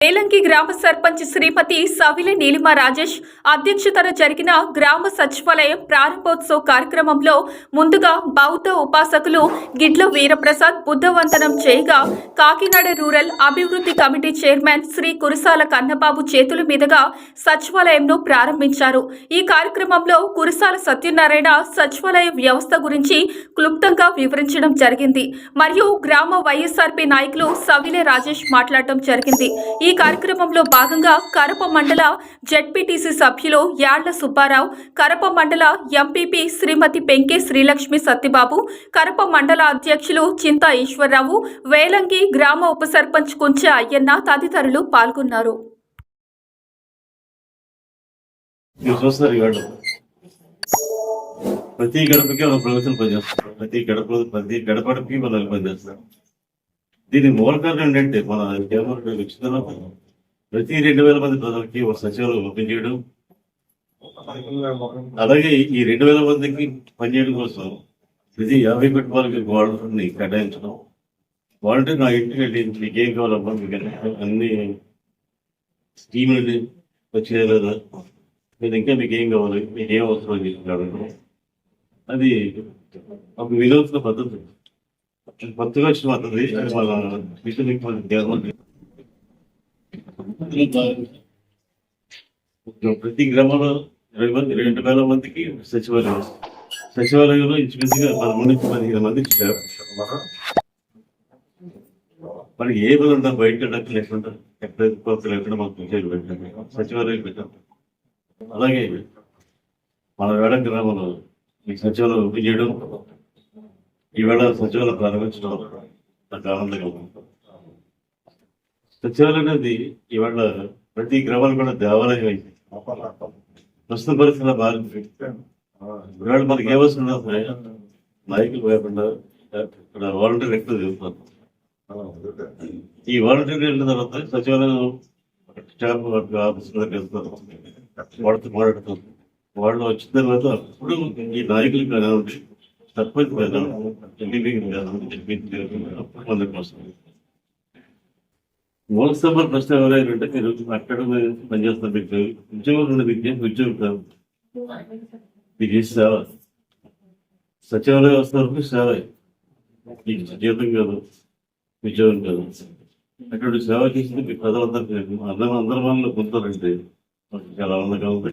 వేలంకి గ్రామ సర్పంచ్ శ్రీపతి సవిల నీలిమ రాజేష్ అధ్యక్షతన జరిగిన గ్రామ సచివాలయం ప్రారంభోత్సవ కార్యక్రమంలో ముందుగా బౌద్ధ ఉపాసకులు గిడ్ల వీరప్రసాద్ బుద్ధవంతనం చేయగా కాకినాడ రూరల్ అభివృద్ధి కమిటీ చైర్మన్ శ్రీ కురసాల కన్నబాబు చేతుల మీదుగా సచివాలయంను ప్రారంభించారు. ఈ కార్యక్రమంలో కురసాల సత్యనారాయణ సచివాలయ వ్యవస్థ గురించి క్లుప్తంగా వివరించడం జరిగింది. మరియు గ్రామ వైఎస్ఆర్పీ నాయకులు సవిలే రాజేష్ మాట్లాడటం జరిగింది. ఈ కార్యక్రమంలో భాగంగా కరప మండల జెడ్పీటీసీ సభ్యులు యాళ్ళ సుబ్బారావు కరప మండల ఎంపీపీ శ్రీమతి పెంకే శ్రీలక్ష్మి సత్యబాబు కరప మండల అధ్యక్షులు చింతా ఈశ్వరరావు వేలంగి గ్రామ ఉప సర్పంచ్ కుంచె అయ్యన్న తదితరులు పాల్గొన్నారు. ప్రతి గడపకి ఒక ప్రతి గడప ప్రతి గడపడికి మనం పనిచేస్తారు దీని మూల కారణం ఏంటంటే మన జగన్మోహన్ వచ్చిన ప్రతి రెండు వేల మంది ప్రజలకి ఒక సచివాలయం ఓపెన్ చేయడం. అలాగే ఈ రెండు వేల మందికి పనిచేయడం కోసం ప్రతి యాభై కుటుంబాలకి వాలంటీర్ని కేటాయించడం. వాళ్ళంటే నా ఇంటికి వెళ్ళి మీకు ఏం కావాలమ్మా మీకు అన్ని స్కీములు వచ్చాయి లేదా మీరు ఇంకా మీకు ఏం కావాలి మీకు ఏం అవసరం అని చెప్పి అడగడం. అది ఒక వినూత్న పద్ధతి. కొత్తగా వచ్చిన ప్రతి గ్రామంలో ఇరవై మంది రెండు వేల మందికి సచివాలయం సచివాలయంలో ఇంచుమించుగా పదమూడు నుంచి పదిహేను మంది స్టాఫ్ మరి ఏ పని ఉంటాం బయట డబ్బు లేకుండా ఎక్కడ కొత్త లేకుండా మాకు విషయాలు పెట్టాం సచివాలయం పెట్టాం అలాగే మన వేడ గ్రామంలో ఈ సచివాలయం ఓపెన్ చేయడం ఈవేళ సచివాలయం ప్రారంభించడం నాకు ఆనందంగా ఉంది. సచివాలయం అనేది ఈవేళ ప్రతి గ్రామాలు కూడా దేవాలయం అయింది. ప్రస్తుత పరిస్థితుల్లో బాగా ఇవాళ మనకి ఏమవసరం సరే నాయకులు లేకుండా ఇక్కడ వాలంటీర్ ఎక్కువ చెబుతారు ఈ వాలంటీర్ వెళ్ళిన తర్వాత సచివాలయం స్టాఫ్ ఆఫీస్ వెళ్తారు వాళ్ళతో మాట్లాడుతారు వాళ్ళు వచ్చిన తర్వాత అప్పుడు ఈ నాయకులు కానివ్వండి సర్పంచ్ కానివ్వండి ఎంపీ కానివ్వండి ఎంపీ అప్పుడు మందికి వస్తుంది ప్రశ్న ఎవరైనా అంటే మీరు అక్కడ పనిచేస్తున్న మీకు ఉద్యోగం ఉన్న మీకు ఉద్యోగం కాదు మీకు సేవ సచివాలయ వ్యవస్థ వరకు సేవ మీకు జీతం కాదు ఉద్యోగం కాదు అటువంటి సేవ చేసింది మీ ప్రజలందరికీ అందరం అందరి వాళ్ళు పొందుతారంటే చాలా ఆనందంగా ఉంది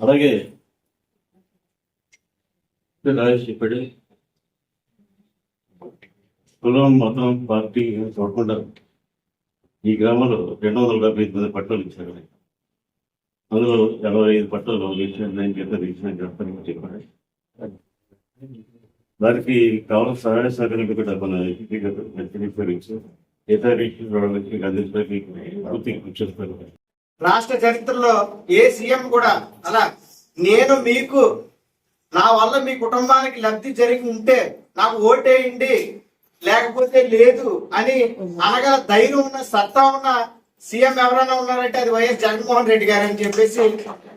అలాగే ఇప్పుడు చెప్పాడు కులం మతం పార్టీ చూడకుండా ఈ గ్రామంలో రెండు వందల డెబ్బై ఐదు మంది పట్టాలు ఇచ్చారు. అందులో ఎనభై ఐదు పట్టాలు ఇచ్చిన కింద ఇచ్చిన చెప్పని చెప్పాడు. దానికి కావాల్సిన సహాయ సహకారాలు కూడా మన వివరించి అందించడానికి పూర్తి కృషి చేస్తారు. రాష్ట్ర చరిత్రలో ఏ సీఎం కూడా అలా నేను మీకు నా వల్ల మీ కుటుంబానికి లబ్ధి జరిగి ఉంటే నాకు ఓటేయండి లేకపోతే లేదు అని అనగా ధైర్యం ఉన్న సత్తా ఉన్న సీఎం ఎవరైనా ఉన్నారంటే అది వైఎస్ జగన్మోహన్ రెడ్డి గారు అని చెప్పేసి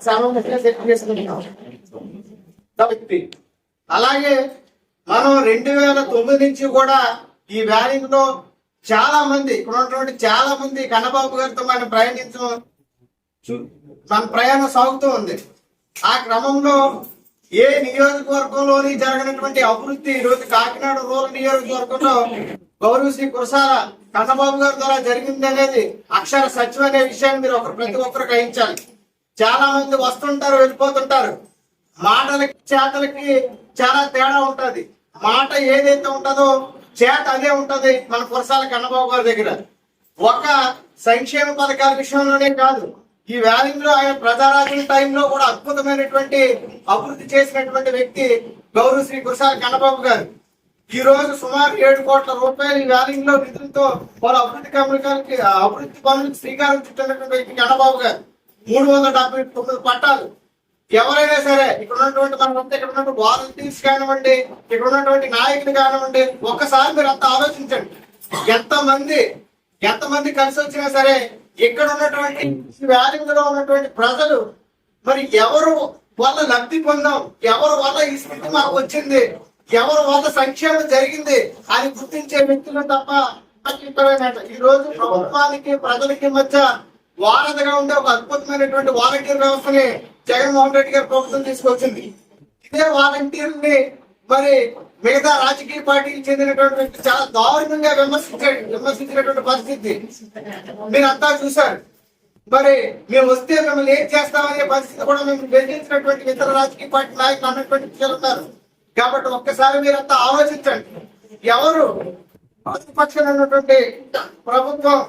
సర్వముఖంగా వ్యక్తి అలాగే మనం రెండు వేల తొమ్మిది నుంచి కూడా ఈ వ్యాలింగ్లో చాలా మంది ఇక్కడ ఉన్నటువంటి చాలా మంది కన్నబాబు గారితో మనం ప్రయాణించడం చూ- మన ప్రయాణం సాగుతూ ఉంది. ఆ క్రమంలో ఏ నియోజకవర్గంలోని జరగనటువంటి అభివృద్ధి ఈరోజు రోజు కాకినాడ రూరల్ నియోజకవర్గంలో గౌరవ శ్రీ కురసాల కన్నబాబు గారి ద్వారా జరిగింది అనేది అక్షర సత్యం అనే విషయాన్ని మీరు ఒకరు ప్రతి ఒక్కరు గ్రహించాలి. చాలా మంది వస్తుంటారు వెళ్ళిపోతుంటారు. మాటలకి చేతలకి చాలా తేడా ఉంటది. మాట ఏదైతే ఉంటుందో చేత అదే ఉంటది మన కురసాల కన్నబాబు గారి దగ్గర. ఒక సంక్షేమ పథకాల విషయంలోనే కాదు ఈ వ్యాధిలో ఆయన ప్రజారాజుల టైంలో కూడా అద్భుతమైనటువంటి అభివృద్ధి చేసినటువంటి వ్యక్తి గౌరవ శ్రీ కురసాల కన్నబాబు గారు. ఈ రోజు సుమారు ఏడు కోట్ల రూపాయలు ఈ వ్యాలింగ్లో నిధులతో వాళ్ళ అభివృద్ధి కమ్యూనికాలకి అభివృద్ధి పనులకు శ్రీకారం చుట్టినటువంటి వ్యక్తి కన్నబాబు గారు. మూడు వందల డెబ్బై తొమ్మిది పట్టాలు. ఎవరైనా సరే ఇక్కడ ఉన్నటువంటి మన అంతా ఇక్కడ ఉన్నటువంటి వాలంటీర్స్ కానివ్వండి ఇక్కడ ఉన్నటువంటి నాయకులు కానివ్వండి ఒక్కసారి మీరు అంతా ఆలోచించండి. ఎంతమంది ఎంతమంది కలిసి వచ్చినా సరే ఇక్కడ ఉన్నటువంటి వ్యాధిలో ఉన్నటువంటి ప్రజలు మరి ఎవరు వల్ల లబ్ధి పొందాం? ఎవరు వల్ల ఈ స్థితి మాకు వచ్చింది? ఎవరు వల్ల సంక్షేమం జరిగింది? అని గుర్తించే వ్యక్తులు తప్ప ఈ రోజు ప్రభుత్వానికి ప్రజలకి మధ్య వారధిగా ఉండే ఒక అద్భుతమైనటువంటి వాలంటీర్ వ్యవస్థని జగన్మోహన్ రెడ్డి గారు ప్రభుత్వం తీసుకొచ్చింది. ఇదే వాలంటీర్ని మరి మిగతా రాజకీయ పార్టీకి చెందినటువంటి వ్యక్తి చాలా దారుణంగా విమర్శించాడు విమర్శించినటువంటి పరిస్థితి. మీరంతా చూశారు. మరి మేము వస్తే మిమ్మల్ని ఏం చేస్తామనే పరిస్థితి కూడా మేము బెదిరించినటువంటి ఇతర రాజకీయ పార్టీ నాయకులు అన్నటువంటి విషయాలు ఉన్నారు. కాబట్టి ఒక్కసారి మీరంతా ఆలోచించండి. ఎవరు ప్రతిపక్షం ఉన్నటువంటి ప్రభుత్వం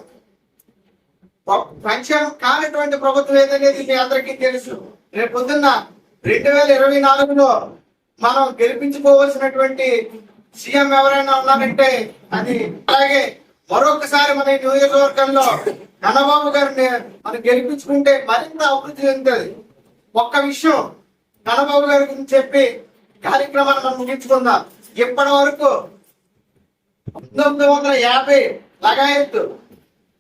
సంక్షేమం కానటువంటి ప్రభుత్వం ఏదనేది మీ అందరికీ తెలుసు. రేపు పొద్దున్న రెండు వేల ఇరవై నాలుగులో మనం గెలిపించుకోవాల్సినటువంటి సీఎం ఎవరైనా ఉన్నారంటే అది అలాగే మరొకసారి మన నియోజకవర్గంలో ఘనబాబు గారిని మనం గెలిపించుకుంటే మరింత అభివృద్ధి చెందుతుంది. ఒక్క విషయం ఘనబాబు గారి గురించి చెప్పి కార్యక్రమాన్ని మనం ముగించుకుందాం. ఇప్పటి వరకు పంతొమ్మిది వందల యాభై లగాయత్తు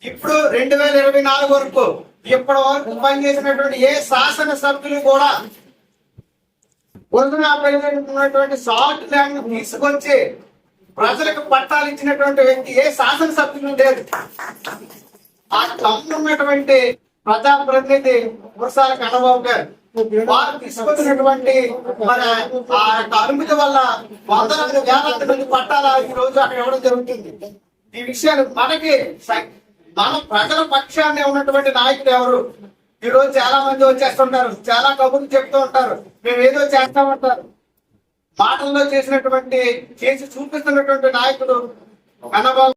ఇప్పుడు రెండు వేల ఇరవై నాలుగు వరకు ఇప్పటి వరకు పనిచేసినటువంటి ఏ శాసన సభ్యులు కూడా ఉన్నటువంటి సాల్ట్ ల్యాండ్ తీసుకొచ్చి ప్రజలకు పట్టాలు ఇచ్చినటువంటి వ్యక్తి ఏ శాసనసభ్యులు లేదు ఆ తమ్ముడు ఉన్నటువంటి ప్రజాప్రతినిధి కురసాల కన్నబాబు గారు వారు తీసుకొచ్చినటువంటి మరి ఆ యొక్క అనుమతి వల్ల వందలాది వేలాది మంది పట్టాల ఈ రోజు అక్కడ ఇవ్వడం జరుగుతుంది. ఈ విషయాలు మనకి మన ప్రజల పక్షాన్ని ఉన్నటువంటి నాయకులు ఎవరు? ఈ రోజు చాలా మంది వచ్చేస్తుంటారు. చాలా కబుర్లు చెప్తూ ఉంటారు. మేము ఏదో చేస్తామంటారు మాటల్లో చేసినటువంటి చేసి చూపిస్తున్నటువంటి నాయకుడు కన్నబాబు